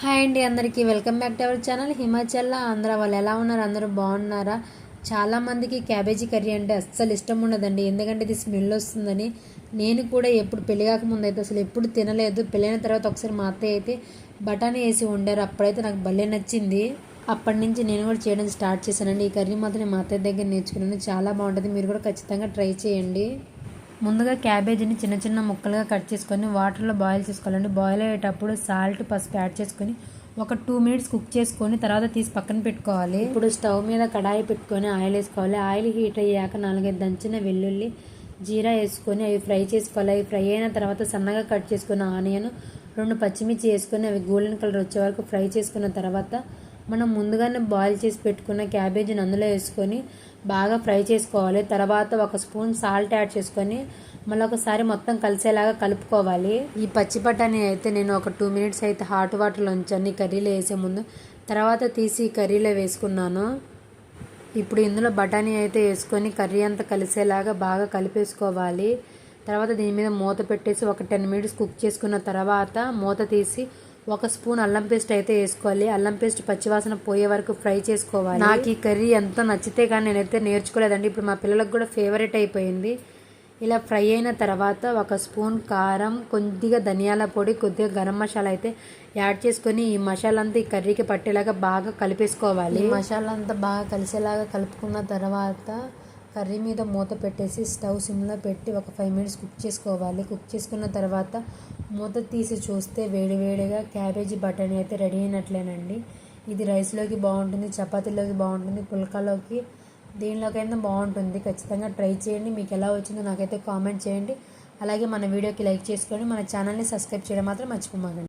Hi అండి అందరికీ. Welcome back to our channel. హిమాచల్లో Andhra వాళ్ళు ఎలా ఉన్నారు? అందరూ బాగున్నారా? చాలామందికి క్యాబేజీ కర్రీ అంటే అస్సలు ఇష్టం ఉండదండి. ఎందుకంటే ఇది స్మెల్ వస్తుందని. నేను కూడా ఎప్పుడు పెళ్ళి కాకముందు అయితే అసలు ఎప్పుడు తినలేదు. పెళ్ళైన తర్వాత ఒకసారి మా అత్తయ్య అయితే బఠానీ వేసి వండారు. అప్పుడైతే నాకు భలే నచ్చింది. అప్పటి నుంచి నేను కూడా చేయడం స్టార్ట్ చేశానండి. ఈ కర్రీ మాత్రం మా అత్తయ్య దగ్గర నేర్చుకున్నాను. చాలా బాగుంటుంది. మీరు కూడా ఖచ్చితంగా ట్రై చేయండి. ముందుగా క్యాబేజీని చిన్న చిన్న ముక్కలుగా కట్ చేసుకొని వాటర్లో బాయిల్ చేసుకోవాలండి. బాయిల్ అయ్యేటప్పుడు సాల్ట్ పసుపు యాడ్ చేసుకొని ఒక టూ మినిట్స్ కుక్ చేసుకొని తర్వాత తీసి పక్కన పెట్టుకోవాలి. ఇప్పుడు స్టవ్ మీద కడాయి పెట్టుకొని ఆయిల్ వేసుకోవాలి. ఆయిల్ హీట్ అయ్యాక నాలుగైదు దంచిన వెల్లుల్లి జీరా వేసుకొని అవి ఫ్రై చేసుకోవాలి. అవి ఫ్రై అయిన తర్వాత సన్నగా కట్ చేసుకున్న ఆనియన్ రెండు పచ్చిమిర్చి వేసుకొని అవి గోల్డెన్ కలర్ వచ్చే వరకు ఫ్రై చేసుకున్న తర్వాత మనం ముందుగానే బాయిల్ చేసి పెట్టుకున్న క్యాబేజీని అందులో వేసుకొని బాగా ఫ్రై చేసుకోవాలి. తర్వాత ఒక స్పూన్ సాల్ట్ యాడ్ చేసుకొని మళ్ళీ ఒకసారి మొత్తం కలిసేలాగా కలుపుకోవాలి. ఈ పచ్చి బఠానీ అయితే నేను ఒక టూ మినిట్స్ అయితే హాట్ వాటర్లో ఉంచాను. కర్రీలో వేసే ముందు తర్వాత తీసి కర్రీలో వేసుకున్నాను. ఇప్పుడు ఇందులో బఠానీ అయితే వేసుకొని కర్రీ అంతా కలిసేలాగా బాగా కలిపేసుకోవాలి. తర్వాత దీని మీద మూత పెట్టేసి ఒక టెన్ మినిట్స్ కుక్ చేసుకున్న తర్వాత మూత తీసి ఒక స్పూన్ అల్లం పేస్ట్ అయితే వేసుకోవాలి. అల్లం పేస్ట్ పచ్చివాసన పోయే వరకు ఫ్రై చేసుకోవాలి. నాకు ఈ కర్రీ ఎంత నచ్చితే కానీ నేనైతే నేర్చుకోలేదండి. ఇప్పుడు మా పిల్లలకు కూడా ఫేవరెట్ అయిపోయింది. ఇలా ఫ్రై అయిన తర్వాత ఒక స్పూన్ కారం కొద్దిగా ధనియాల పొడి కొద్దిగా గరం మసాలా అయితే యాడ్ చేసుకొని ఈ మసాలా అంతా ఈ కర్రీకి పట్టేలాగా బాగా కలిపేసుకోవాలి. ఈ మసాలా అంతా బాగా కలిసేలాగా కలుపుకున్న తర్వాత కర్రీ మీద మూత పెట్టేసి స్టవ్ సిమ్లో పెట్టి ఒక ఫైవ్ మినిట్స్ కుక్ చేసుకోవాలి. కుక్ చేసుకున్న తర్వాత మూత తీసి చూస్తే వేడివేడిగా క్యాబేజీ బటానీ అయితే రెడీ అయినట్లేనండి. ఇది రైస్లోకి బాగుంటుంది చపాతీలోకి బాగుంటుంది పుల్కాలోకి దీనిలోకైనా బాగుంటుంది. ఖచ్చితంగా ట్రై చేయండి. మీకు ఎలా వచ్చిందో నాకైతే కామెంట్ చేయండి. అలాగే మన వీడియోకి లైక్ చేసుకొని మన ఛానల్ని సబ్స్క్రైబ్ చేయడం మాత్రం మర్చిపోమాకండి.